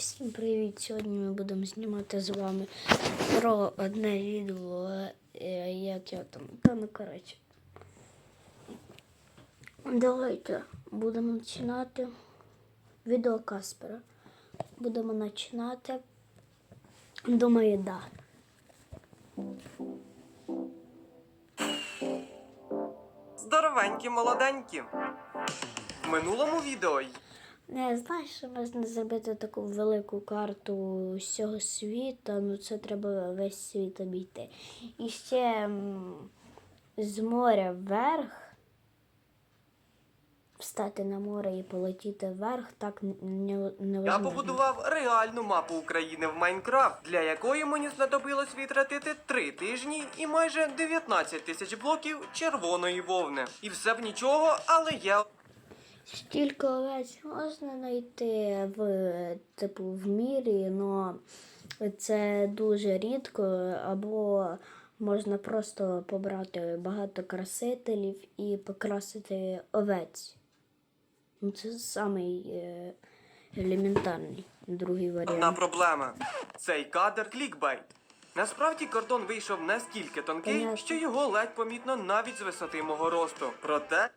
Всім привіт! Сьогодні ми будемо знімати з вами про одне відео, е, як я там. Та ну коротше. Давайте будемо починати. Відео Каспера. Будемо починати. Думаю, да. Здоровенькі, молоденькі. В минулому відео Не знаєш, що можна зробити таку велику карту всього світу, ну це треба весь світ обійти. І ще з моря вверх, встати на море і полетіти вверх, так н- не, я побудував реальну мапу України в Майнкрафт, для якої мені знадобилось відтратити 3 тижні і майже 19 тисяч блоків червоної вовни. І все б нічого, але я Стільки овець можна знайти в типу в мірі, але це дуже рідко, або можна просто побрати багато красителів і покрасити овець. Ну, Це самий е, елементарний другий одна проблема. Цей кадр клікбайт. Насправді кордон вийшов настільки тонкий, Понятно. що його ледь помітно навіть з висоти мого росту. Проте,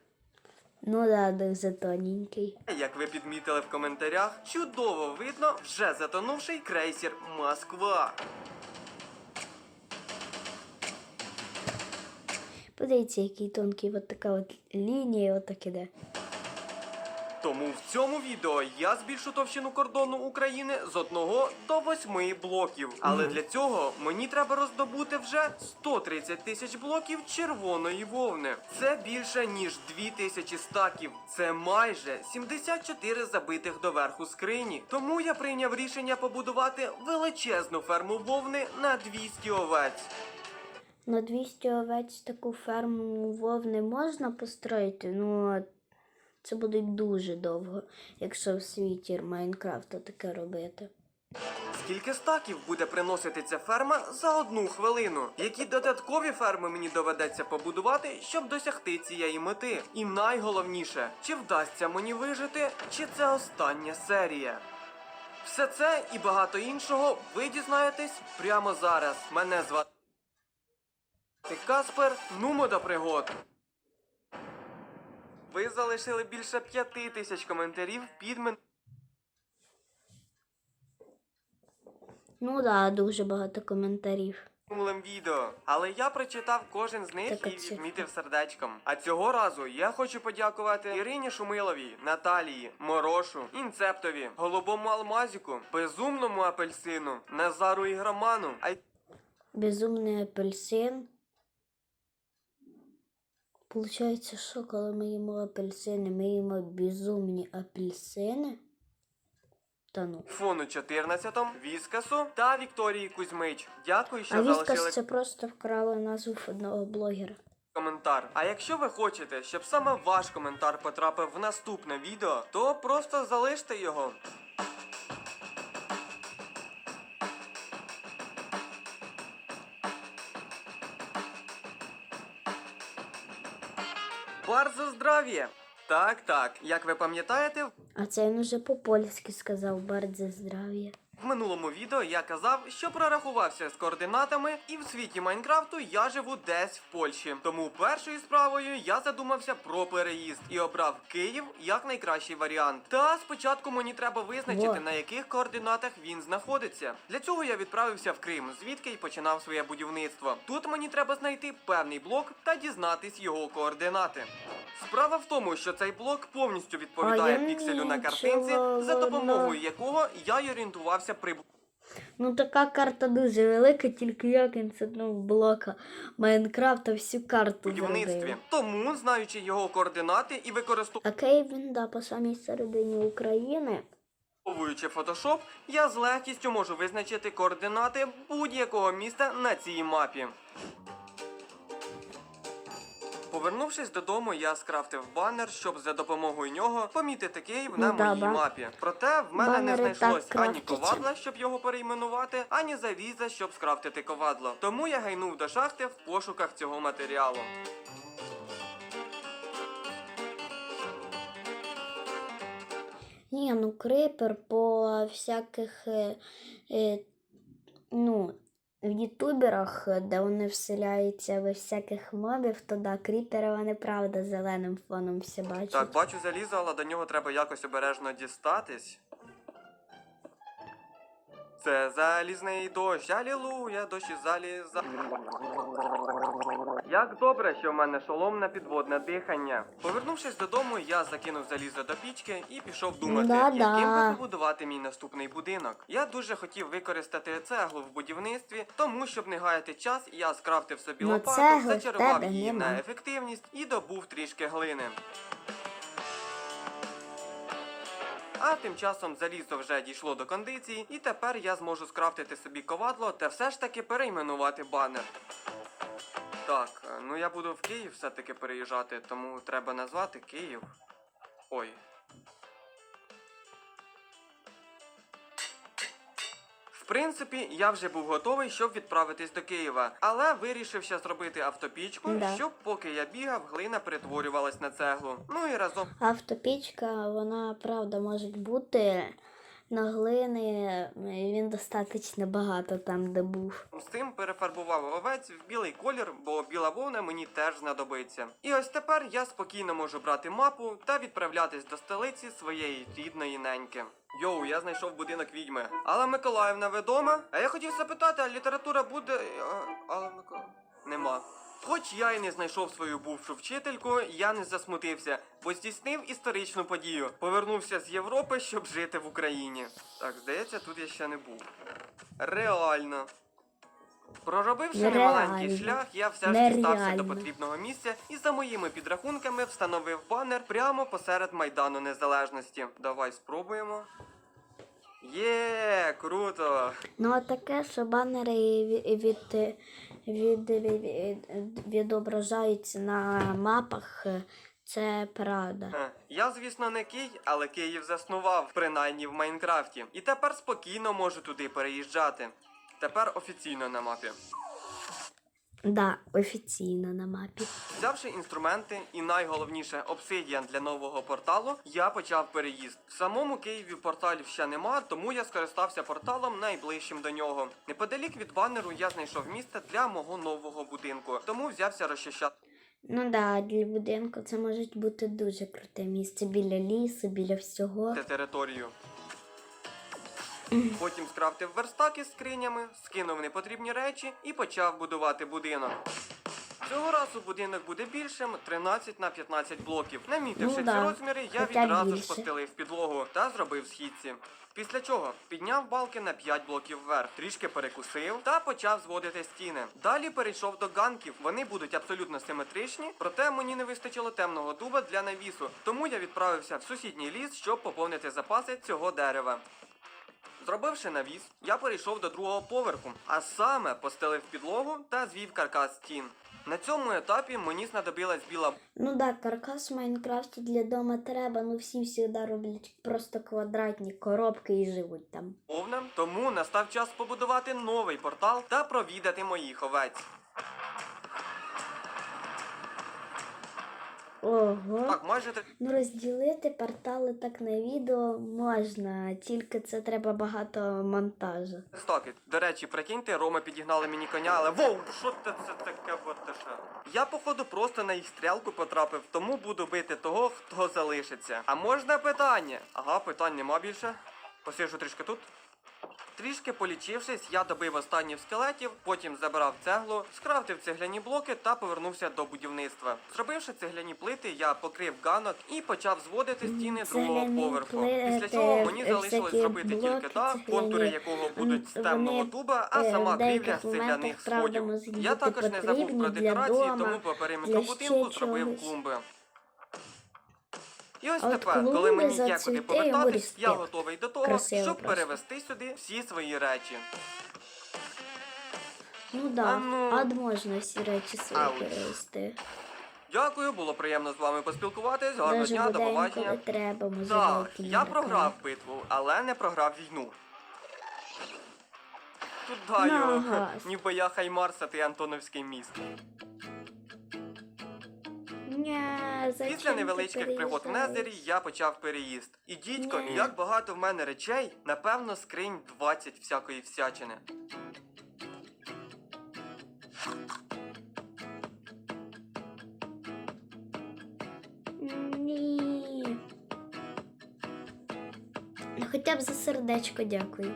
Ну да, дуже тоненький. як ви підмітили в коментарях, чудово видно вже затонувший крейсер Москва. Подивіться, який тонкий, от така от лінія, от так іде. Тому в цьому відео я збільшу товщину кордону України з 1 до 8 блоків. Але для цього мені треба роздобути вже 130 тисяч блоків червоної вовни. Це більше ніж 2000 стаків. Це майже 74 забитих доверху скрині. Тому я прийняв рішення побудувати величезну ферму вовни на 200 овець. На 200 овець таку ферму вовни можна построїти, ну це буде дуже довго, якщо в світі Майнкрафта таке робити. Скільки стаків буде приносити ця ферма за одну хвилину? Які додаткові ферми мені доведеться побудувати, щоб досягти цієї мети? І найголовніше, чи вдасться мені вижити, чи це остання серія? Все це і багато іншого ви дізнаєтесь прямо зараз. Мене звати Каспер, нумо до пригод. Ви залишили більше п'яти тисяч коментарів під мен... Ну да, дуже багато коментарів. минулим відео, але я прочитав кожен з них Так, і відмітив сердечком. А цього разу я хочу подякувати Ірині Шумиловій, Наталії, Морошу, Інцептові, Голубому Алмазіку, Безумному апельсину, Назару Ігроману, Ай... Безумний апельсин. Получається, що коли ми їмо апельсини, ми їмо безумні апельсини? Та ну. Фону 14, Віскасу та Вікторії Кузьмич. Дякую, що А залишили Віскас це просто вкрали назву одного блогера. коментар. А якщо ви хочете, щоб саме ваш коментар потрапив в наступне відео, то просто залиште його. Бар за здрав'я! Так, так, як ви пам'ятаєте, А це він уже по-польськи сказав «Бардзе здрав'я. В минулому відео я казав, що прорахувався з координатами, і в світі Майнкрафту я живу десь в Польщі. Тому першою справою я задумався про переїзд і обрав Київ як найкращий варіант. Та спочатку мені треба визначити, на яких координатах він знаходиться. Для цього я відправився в Крим, звідки й починав своє будівництво. Тут мені треба знайти певний блок та дізнатись його координати. Справа в тому, що цей блок повністю відповідає А я пікселю на нічого картинці, за допомогою якого я й орієнтувався при Ну така карта дуже велика, тільки він з одного блока Майнкрафта всю карту будівництві. зробив. Тому, знаючи його координати і А Київ він да, по самій середині України. використовуючи Photoshop, я з легкістю можу визначити координати будь-якого міста на цій мапі. Повернувшись додому, я скрафтив банер, щоб за допомогою нього помітити Київ на Ну, моїй мапі. Проте в мене не банери знайшлось ані ковадла, щоб його перейменувати, ані заліза, щоб скрафтити ковадло. Тому я гайнув до шахти в пошуках цього матеріалу. Ні, ну крипер по всяких е, е, ну, в ютуберах, е, де вони вселяються в всяких мобів, то да, кріпери неправда зеленим фоном все бачать. Так, бачу залізо, але до нього треба якось обережно дістатись. Це залізний дощ, алілуя, дощ із заліза. Як добре, що в мене шолом на підводне дихання. Повернувшись додому, я закинув залізо до пічки і пішов думати, Да-да. яким би побудувати мій наступний будинок. Я дуже хотів використати цеглу в будівництві, тому щоб не гаяти час, я скрафтив собі Ну, лопату, цегли в зачарував тебе її нема. на ефективність і добув трішки глини. А тим часом залізо вже дійшло до кондиції, і тепер я зможу скрафтити собі ковадло та все ж таки перейменувати банер. Так, е, ну я буду в Київ все-таки переїжджати, тому треба назвати Київ. Ой. Принципі, я вже був готовий, щоб відправитись до Києва, але вирішив ще зробити автопічку, Да. щоб поки я бігав, глина перетворювалась на цеглу. Ну і разом Автопічка, вона правда може бути на глини, він достатньо багато там де був. З цим перефарбував овець в білий колір, бо біла вовна мені теж знадобиться. І ось тепер я спокійно можу брати мапу та відправлятись до столиці своєї рідної неньки. Йоу, я знайшов будинок відьми. Алла Миколаївна, ви дома? А я хотів запитати, а література буде. А, Алла Миколаївна? Нема. Хоч я і не знайшов свою бувшу вчительку, я не засмутився, бо здійснив історичну подію. Повернувся з Європи, щоб жити в Україні. Так, здається, тут я ще не був. Реально. Проробивши немаленький шлях, я все ж дістався до потрібного місця і за моїми підрахунками встановив банер прямо посеред Майдану Незалежності. Давай спробуємо. Є, круто! Ну, а таке, що банери від, від, від, від, відображається на мапах, це правда. Е, Я, звісно, не Кий, але Київ заснував, принаймні в Майнкрафті. І тепер спокійно можу туди переїжджати. Тепер офіційно на мапі. Да, офіційно на мапі. Взявши інструменти і найголовніше обсидіан для нового порталу, я почав переїзд. В самому Києві порталів ще нема, тому я скористався порталом найближчим до нього. Неподалік від банеру я знайшов місце для мого нового будинку, тому взявся розчищати Ну да, для будинку це може бути дуже круте місце біля лісу, біля всього. територію. Потім скрафтив верстак із скринями, скинув непотрібні речі і почав будувати будинок. Цього разу будинок буде більшим 13 на 15 блоків. Намітивши Ну ці розміри, я хоча б відразу ж більше. постелив підлогу та зробив східці. Після чого підняв балки на 5 блоків вверх, трішки перекусив та почав зводити стіни. Далі перейшов до ганків. Вони будуть абсолютно симетричні, проте мені не вистачило темного дуба для навісу, тому я відправився в сусідній ліс, щоб поповнити запаси цього дерева. Зробивши навіс, я перейшов до другого поверху, а саме постелив підлогу та звів каркас стін. На цьому етапі мені знадобилась біла Ну да, каркас в Майнкрафті для дома треба, ну всі завжди роблять просто квадратні коробки і живуть там. Повна, тому настав час побудувати новий портал та провідати моїх овець. Ого. Так, майже три Ну розділити портали так на відео можна, тільки це треба багато монтажу. стоки. До речі, прикиньте, Рома підігнали мені коня, але воу, що це, це таке вот? Я, походу, просто на їх стрілку потрапив, тому буду бити того, хто залишиться. А можна питання? Ага, питань нема більше. Посижу трішки тут. Трішки полічившись, я добив останніх скелетів, потім забрав цеглу, скрафтив цегляні блоки та повернувся до будівництва. Зробивши цегляні плити, я покрив ганок і почав зводити стіни другого поверху. Після чого мені е, залишилось зробити тільки дах, контури якого будуть з темного дуба, а сама крівля з цегляних сходів. Я також не забув про декорації, тому по периметру будинку зробив клумби. І ось тепер, коли мені є куди повертатись, я готовий до того, щоб перевести сюди всі свої речі. Ну да, А ну. ад можна всі речі свої перевести. Дякую, було приємно з вами поспілкуватись. Гарного дня, до побачення. треба, Так, я програв битву, але не програв війну. Тут даю, Нагас. ніби я Хаймарс, а ти Антоновський міст. Після невеличких пригод в? Незері я почав переїзд. І дідько, Ні. як багато в мене речей, напевно, скринь 20 всякої всячини. Ні. Хоча б за сердечко дякую.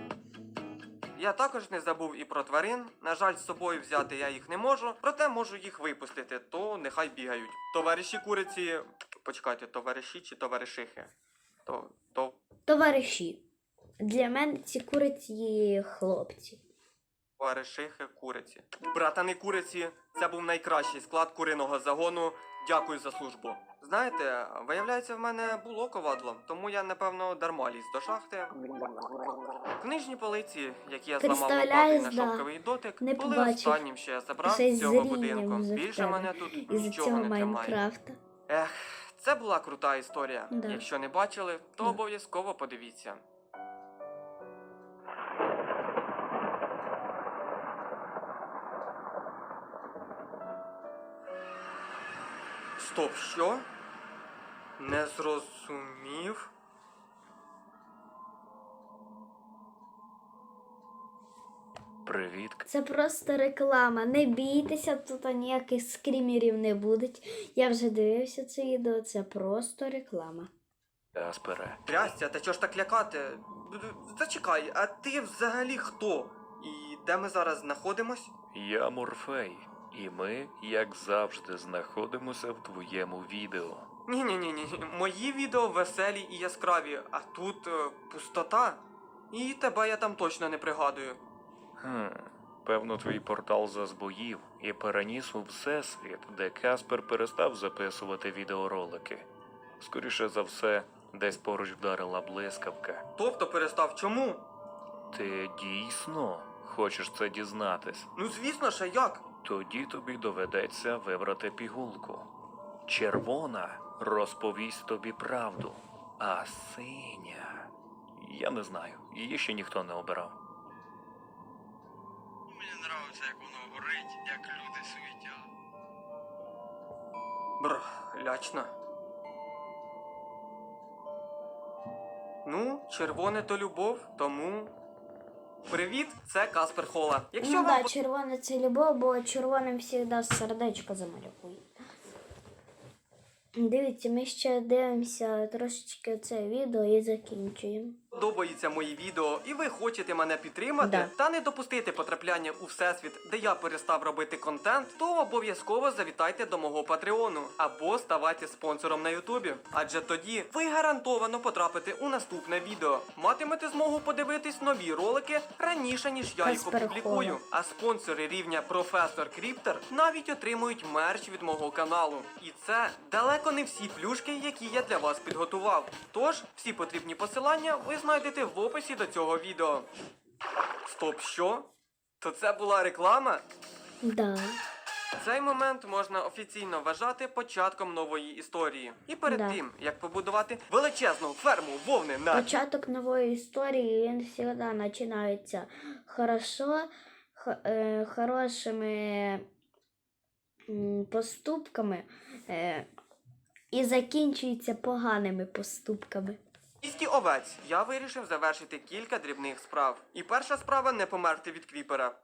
Я також не забув і про тварин. На жаль, з собою взяти я їх не можу, проте можу їх випустити, то нехай бігають. Товариші куриці. Почекайте, товариші чи товаришихи? То, то Товариші. Для мене ці куриці хлопці. Товаришихи куриці. Братани куриці, це був найкращий склад куриного загону. Дякую за службу. Знаєте, виявляється, в мене було ковадло, тому я напевно дарма ліз до шахти. Книжні полиці, які я зламав лопатою на шовковий дотик, Не були побачив. останнім, що я забрав з цього будинку. Більше мене тут нічого не тримає. Ех, це була крута історія. Да. Якщо не бачили, то Да. обов'язково подивіться. Стоп, що? Не зрозумів. Привіт. Це просто реклама. Не бійтеся, тут ніяких скрімерів не буде. Я вже дивився це відео, це просто реклама. Каспере. Трястя, та чого ж так лякати? Зачекай, а ти взагалі хто? І де ми зараз знаходимось? Я Морфей, і ми, як завжди, знаходимося в твоєму відео. Ні, ні, ні, ні. Мої відео веселі і яскраві, а тут е, пустота. І тебе я там точно не пригадую. Хм, певно, твій портал зазбоїв і переніс у всесвіт, де Каспер перестав записувати відеоролики. Скоріше за все, десь поруч вдарила блискавка. Тобто перестав чому? Ти дійсно хочеш це дізнатись? Ну звісно ж, як? Тоді тобі доведеться вибрати пігулку. Червона розповість тобі правду, а синя. Я не знаю, її ще ніхто не обирав. Мені подобається, як воно горить, як люди суетять. Бр, лячно. Ну, червоне то любов, тому. Привіт, це Каспер Хола. Якщо ну вам да, червоне це любов, бо червоним завжди сердечко замалюють. Дивіться, ми ще дивимося трошечки це відео і закінчуємо. Подобаються мої відео і ви хочете мене підтримати Да. та не допустити потрапляння у всесвіт, де я перестав робити контент, то обов'язково завітайте до мого патреону або ставайте спонсором на Ютубі. Адже тоді ви гарантовано потрапите у наступне відео. Матимете змогу подивитись нові ролики раніше ніж я їх опублікую. А спонсори рівня професор Кріптер навіть отримують мерч від мого каналу. І це далеко не всі плюшки, які я для вас підготував. Тож всі потрібні посилання ви знайдете в описі до цього відео. Стоп, що? То це була реклама? Да. Цей момент можна офіційно вважати початком нової історії. І перед Да. тим, як побудувати величезну ферму вовни на Початок нової історії він завжди починається хорошо, х- е, хорошими м, поступками е, і закінчується поганими поступками. Місті овець я вирішив завершити кілька дрібних справ. І перша справа не померти від кріпера.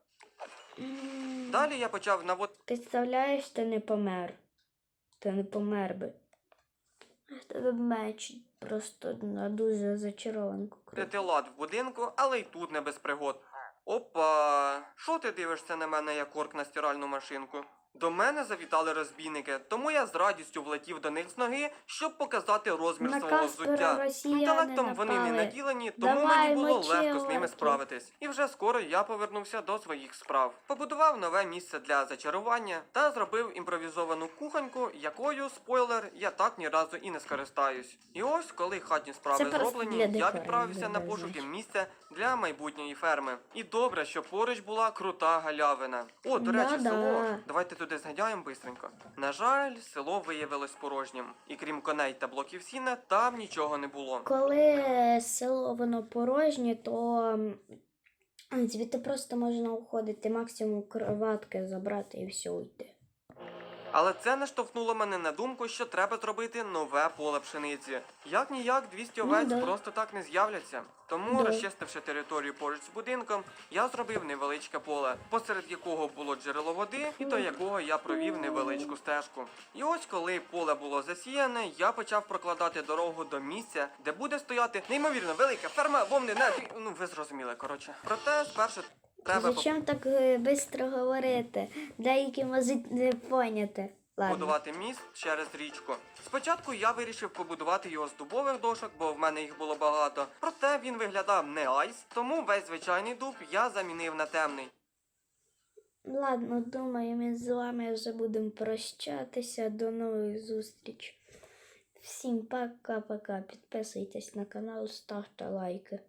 Далі я почав наводити Представляєш, ти не помер. Ти не помер би. Тебе меч просто на дуже зачарованку. лад в будинку, але й тут не без пригод. Опа, що ти дивишся на мене як орк на стиральну машинку? До мене завітали розбійники, тому я з радістю влетів до них з ноги, щоб показати розмір На свого взуття. Інтелектом вони не наділені, тому Давай, мені було мочи легко з ними справитись. І вже скоро я повернувся до своїх справ. Побудував нове місце для зачарування та зробив імпровізовану кухоньку, якою, спойлер, я так ні разу і не скористаюсь. І ось, коли хатні справи Це зроблені, я відправився на пошуки місця для майбутньої ферми. І добре, що поруч була крута галявина. О, до речі, Да-да. село. Давайте туди згадяємо бистренько. На жаль, село виявилось порожнім. І крім коней та блоків сіна, там нічого не було. Коли село воно порожнє, то звідти просто можна уходити, максимум кроватки забрати і все уйти. Але це не штовхнуло мене на думку, що треба зробити нове поле пшениці. Як ніяк 200 Ну овець да. просто так не з'являться. Тому, Да. розчистивши територію поруч з будинком, я зробив невеличке поле, посеред якого було джерело води, і до якого я провів невеличку стежку. І ось коли поле було засіяне, я почав прокладати дорогу до місця, де буде стояти неймовірно велика ферма вовни на ну ви зрозуміли. Коротше, проте спершу треба Зачем так швидко говорити? Деякі можуть не поняти. Ладно. побудувати міст через річку. Спочатку я вирішив побудувати його з дубових дошок, бо в мене їх було багато. Проте він виглядав не айс, тому весь звичайний дуб я замінив на темний. Ладно, думаю, ми з вами вже будемо прощатися. До нових зустріч. Всім пока-пока. Підписуйтесь на канал, ставте лайки.